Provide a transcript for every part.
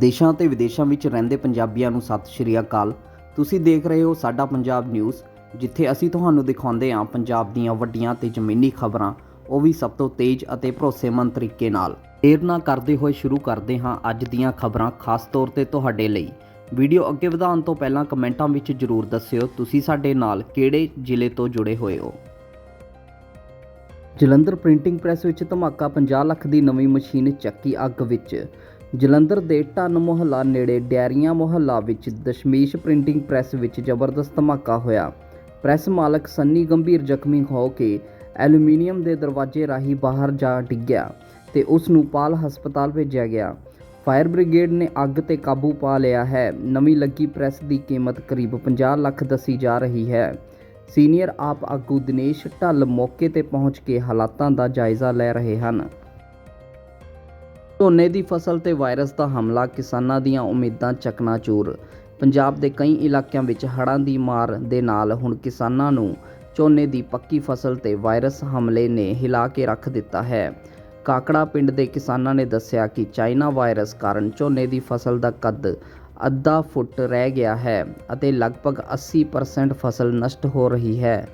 ਦੇਸ਼ਾਂ ਤੇ ਵਿਦੇਸ਼ਾਂ ਵਿੱਚ ਰਹਿੰਦੇ ਪੰਜਾਬੀਆਂ ਨੂੰ ਸਤਿ ਸ਼੍ਰੀ ਅਕਾਲ। ਤੁਸੀਂ ਦੇਖ ਰਹੇ ਹੋ ਸਾਡਾ ਪੰਜਾਬ ਨਿਊਜ਼, ਜਿੱਥੇ ਅਸੀਂ ਤੁਹਾਨੂੰ ਦਿਖਾਉਂਦੇ ਹਾਂ ਪੰਜਾਬ ਦੀਆਂ ਵੱਡੀਆਂ ਤੇ ਜ਼ਮੀਨੀ ਖਬਰਾਂ। ਉਹ ਵੀ ਸਭ ਤੋਂ ਤੇਜ਼ ਅਤੇ ਭਰੋਸੇਮੰਦ ਤਰੀਕੇ ਨਾਲ। ਦੇਰ ਨਾ ਕਰਦੇ ਹੋਏ ਸ਼ੁਰੂ ਕਰਦੇ ਹਾਂ ਅੱਜ ਦੀਆਂ ਖਬਰਾਂ, ਖਾਸ ਤੌਰ ਤੇ ਤੁਹਾਡੇ ਲਈ। ਵੀਡੀਓ ਅੱਗੇ ਵਧਾਉਣ ਤੋਂ ਪਹਿਲਾਂ ਕਮੈਂਟਾਂ ਵਿੱਚ ਜਰੂਰ ਦੱਸਿਓ, ਤੁਸੀਂ ਸਾਡੇ ਨਾਲ ਕਿਹੜੇ ਜ਼ਿਲ੍ਹੇ ਤੋਂ ਜੁੜੇ ਹੋਏ ਹੋ? ਜਲੰਧਰ ਪ੍ਰਿੰਟਿੰਗ ਪ੍ਰੈਸ ਵਿੱਚ ਧਮਾਕਾ 50 ਲੱਖ ਦੀ ਨਵੀਂ ਮਸ਼ੀਨ ਚੱਕੀ ਅੱਗ ਵਿੱਚ। ਜਲੰਧਰ ਦੇ ਢੰਨ ਮੁਹੱਲਾ ਨੇੜੇ ਡੈਰੀਆਂ ਮੁਹੱਲਾ ਵਿੱਚ ਦਸ਼ਮੇਸ਼ ਪ੍ਰਿੰਟਿੰਗ ਪ੍ਰੈਸ ਵਿੱਚ ਜ਼ਬਰਦਸਤ ਧਮਾਕਾ ਹੋਇਆ। ਪ੍ਰੈਸ ਮਾਲਕ ਸੰਨੀ ਗੰਭੀਰ ਜ਼ਖਮੀ ਹੋ ਕੇ ਐਲੂਮੀਨੀਅਮ ਦੇ ਦਰਵਾਜ਼ੇ ਰਾਹੀਂ ਬਾਹਰ ਜਾ ਡਿੱਗਿਆ ਤੇ ਉਸ ਨੂੰ ਪਾਲ ਹਸਪਤਾਲ ਭੇਜਿਆ ਗਿਆ। ਫਾਇਰ ਬ੍ਰਿਗੇਡ ਨੇ ਅੱਗ ਤੇ ਕਾਬੂ ਪਾ ਲਿਆ ਹੈ। ਨਵੀਂ ਲੱਗੀ ਪ੍ਰੈਸ ਦੀ ਕੀਮਤ ਕਰੀਬ 50 ਲੱਖ ਦੱਸੀ ਜਾ ਰਹੀ ਹੈ। ਸੀਨੀਅਰ ਆਪ ਆਗੂ ਦਿਨੇਸ਼ ਢੱਲ ਮੌਕੇ ਤੇ ਪਹੁੰਚ ਕੇ ਹਾਲਾਤਾਂ ਦਾ ਜਾਇਜ਼ਾ ਲੈ ਰਹੇ ਹਨ। ਝੋਨੇ ਦੀ ਫਸਲ ਤੇ ਵਾਇਰਸ ਦਾ ਹਮਲਾ, ਕਿਸਾਨਾਂ ਦੀਆਂ ਉਮੀਦਾਂ ਚਕਨਾਚੂਰ। ਪੰਜਾਬ ਦੇ ਕਈ ਇਲਾਕਿਆਂ ਵਿੱਚ ਹੜ੍ਹਾਂ ਦੀ ਮਾਰ ਦੇ ਨਾਲ ਹੁਣ ਕਿਸਾਨਾਂ ਨੂੰ ਝੋਨੇ ਦੀ ਪੱਕੀ ਫਸਲ ਤੇ ਵਾਇਰਸ ਹਮਲੇ ਨੇ ਹਿਲਾ ਕੇ ਰੱਖ ਦਿੱਤਾ ਹੈ। ਕਾਕੜਾ ਪਿੰਡ ਦੇ ਕਿਸਾਨਾਂ ਨੇ ਦੱਸਿਆ ਕਿ ਚਾਈਨਾ ਵਾਇਰਸ ਕਾਰਨ ਝੋਨੇ ਦੀ ਫਸਲ ਦਾ ਕੱਦ ਅੱਧਾ ਫੁੱਟ ਰਹਿ ਗਿਆ ਹੈ ਅਤੇ ਲਗਭਗ 80% ਫਸਲ ਨਸ਼ਟ ਹੋ ਰਹੀ ਹੈ।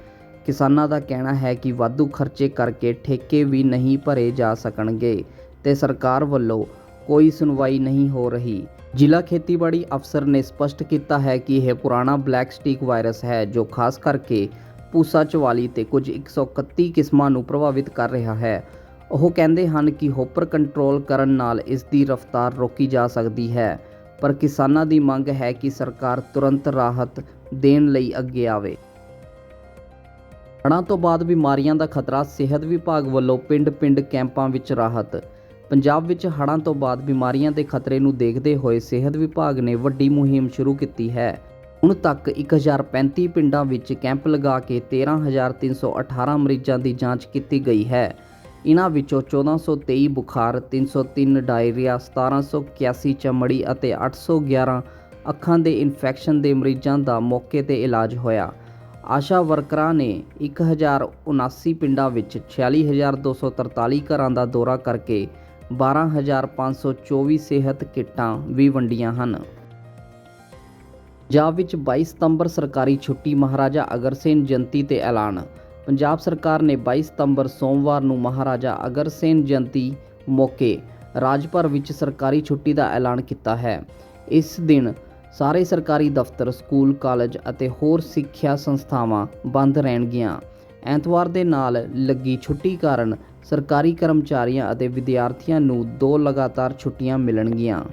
ਕਿਸਾਨਾਂ ਦਾ ਕਹਿਣਾ ਹੈ ਕਿ ਵਾਧੂ ਖਰਚੇ ਕਰਕੇ ਠੇਕੇ ਵੀ ਨਹੀਂ ਭਰੇ ਜਾ ਸਕਣਗੇ। ਤੇ ਸਰਕਾਰ ਵੱਲੋਂ ਕੋਈ ਸੁਣਵਾਈ ਨਹੀਂ ਹੋ ਰਹੀ। ਜ਼ਿਲ੍ਹਾ ਖੇਤੀਬਾੜੀ ਅਫਸਰ ਨੇ ਸਪਸ਼ਟ ਕੀਤਾ ਹੈ ਕਿ ਇਹ ਪੁਰਾਣਾ ਬਲੈਕ ਸਟੀਕ ਵਾਇਰਸ ਹੈ, ਜੋ ਖਾਸ ਕਰਕੇ ਪੂਸਾ ਚਵਾਲੀ ਤੇ ਕੁਝ 131 ਕਿਸਮਾਂ ਨੂੰ ਪ੍ਰਭਾਵਿਤ ਕਰ ਰਿਹਾ ਹੈ। ਉਹ ਕਹਿੰਦੇ ਹਨ ਕਿ ਹੋਪਰ ਕੰਟਰੋਲ ਕਰਨ ਨਾਲ ਇਸ ਦੀ ਰਫ਼ਤਾਰ ਰੋਕੀ ਜਾ ਸਕਦੀ ਹੈ, ਪਰ ਕਿਸਾਨਾਂ ਦੀ ਮੰਗ ਹੈ ਕਿ ਸਰਕਾਰ ਤੁਰੰਤ ਰਾਹਤ ਦੇਣ ਲਈ ਅੱਗੇ ਆਵੇ। ਹੜ੍ਹਾਂ ਤੋਂ ਬਾਅਦ ਬਿਮਾਰੀਆਂ ਦਾ ਖਤਰਾ ਸਿਹਤ ਵਿਭਾਗ ਵੱਲੋਂ ਪਿੰਡ-ਪਿੰਡ ਕੈਂਪਾਂ ਵਿੱਚ ਰਾਹਤ ਪੰਜਾਬ ਵਿੱਚ ਹੜ੍ਹਾਂ ਤੋਂ ਬਾਅਦ ਬਿਮਾਰੀਆਂ ਦੇ ਖਤਰੇ ਨੂੰ ਦੇਖਦੇ ਹੋਏ ਸਿਹਤ ਵਿਭਾਗ ਨੇ ਵੱਡੀ ਮੁਹਿੰਮ ਸ਼ੁਰੂ ਕੀਤੀ ਹੈ। ਹੁਣ ਤੱਕ 1035 ਪਿੰਡਾਂ ਵਿੱਚ ਕੈਂਪ ਲਗਾ ਕੇ 13318 ਮਰੀਜ਼ਾਂ ਦੀ ਜਾਂਚ ਕੀਤੀ ਗਈ ਹੈ। ਇਨ੍ਹਾਂ ਵਿੱਚੋਂ 1423 ਬੁਖਾਰ 303 ਡਾਇਰੀਆ 1781 ਚਮੜੀ ਅਤੇ 811 ਅੱਖਾਂ ਦੇ ਇਨਫੈਕਸ਼ਨ ਦੇ ਮਰੀਜ਼ਾਂ ਦਾ ਮੌਕੇ ਤੇ ਇਲਾਜ ਹੋਇਆ। ਆਸ਼ਾ ਵਰਕਰਾਂ ਨੇ 1079 ਪਿੰਡਾਂ ਵਿੱਚ 46243 ਘਰਾਂ ਦਾ ਦੌਰਾ ਕਰਕੇ 12524 ਸਿਹਤ ਕਿੱਟਾਂ ਵੀ ਵੰਡੀਆਂ ਹਨ। ਪੰਜਾਬ ਵਿੱਚ 22 ਸਤੰਬਰ ਸਰਕਾਰੀ ਛੁੱਟੀ ਮਹਾਰਾਜਾ ਅਗਰਸੇਨ ਜਯੰਤੀ ਤੇ ਐਲਾਨ। ਪੰਜਾਬ ਸਰਕਾਰ ਨੇ 22 ਸਤੰਬਰ ਸੋਮਵਾਰ ਨੂੰ ਮਹਾਰਾਜਾ ਅਗਰਸੇਨ ਜਯੰਤੀ ਮੌਕੇ ਰਾਜ ਭਰ ਵਿੱਚ ਸਰਕਾਰੀ ਛੁੱਟੀ ਦਾ ਐਲਾਨ ਕੀਤਾ ਹੈ। ਇਸ ਦਿਨ ਸਾਰੇ ਸਰਕਾਰੀ ਦਫ਼ਤਰ, ਸਕੂਲ, ਕਾਲਜ ਅਤੇ ਹੋਰ ਸਿੱਖਿਆ ਸੰਸਥਾਵਾਂ ਬੰਦ ਰਹਿਣਗੀਆਂ। ਐਤਵਾਰ ਦੇ ਨਾਲ ਲੱਗੀ ਛੁੱਟੀ ਕਾਰਨ ਸਰਕਾਰੀ ਕਰਮਚਾਰੀਆਂ ਅਤੇ ਵਿਦਿਆਰਥੀਆਂ ਨੂੰ ਦੋ ਲਗਾਤਾਰ ਛੁੱਟੀਆਂ ਮਿਲਣਗੀਆਂ।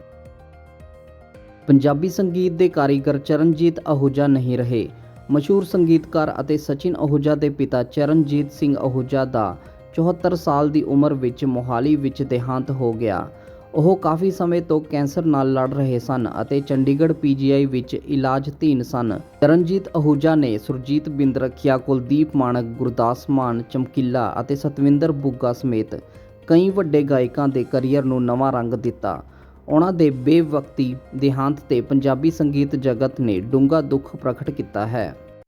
ਪੰਜਾਬੀ ਸੰਗੀਤ ਦੇ ਕਾਰੀਗਰ ਚਰਨਜੀਤ ਅਹੂਜਾ ਨਹੀਂ ਰਹੇ। ਮਸ਼ਹੂਰ ਸੰਗੀਤਕਾਰ ਅਤੇ ਸਚਿਨ ਅਹੂਜਾ ਦੇ ਪਿਤਾ ਚਰਨਜੀਤ ਸਿੰਘ ਅਹੂਜਾ ਦਾ 74 ਸਾਲ ਦੀ ਉਮਰ ਵਿੱਚ ਮੋਹਾਲੀ ਵਿੱਚ ਦੇਹਾਂਤ ਹੋ ਗਿਆ। ਉਹ ਕਾਫੀ ਸਮੇਂ ਤੋਂ ਕੈਂਸਰ ਨਾਲ ਲੜ ਰਹੇ ਸਨ ਅਤੇ ਚੰਡੀਗੜ੍ਹ ਪੀਜੀਆਈ ਵਿੱਚ ਇਲਾਜ ਧੀਨ ਸਨ। ਚਰਨਜੀਤ ਅਹੂਜਾ ਨੇ ਸੁਰਜੀਤ ਬਿੰਦ ਰੱਖਿਆ ਕੁਲਦੀਪ ਮਾਨਕ ਗੁਰਦਾਸ ਮਾਨ, ਚਮਕੀਲਾ ਅਤੇ ਸਤਵਿੰਦਰ ਬੁੱਗਾ ਸਮੇਤ ਕਈ ਵੱਡੇ ਗਾਇਕਾਂ ਦੇ ਕੈਰੀਅਰ ਨੂੰ ਨਵਾਂ ਰੰਗ ਦਿੱਤਾ। ਉਹਨਾਂ ਦੇ ਬੇਵਕਤੀ ਦੇਹਾਂਤ ਤੇ ਪੰਜਾਬੀ ਸੰਗੀਤ ਜਗਤ ਨੇ ਡੂੰਘਾ ਦੁੱਖ ਪ੍ਰਗਟ ਕੀਤਾ ਹੈ।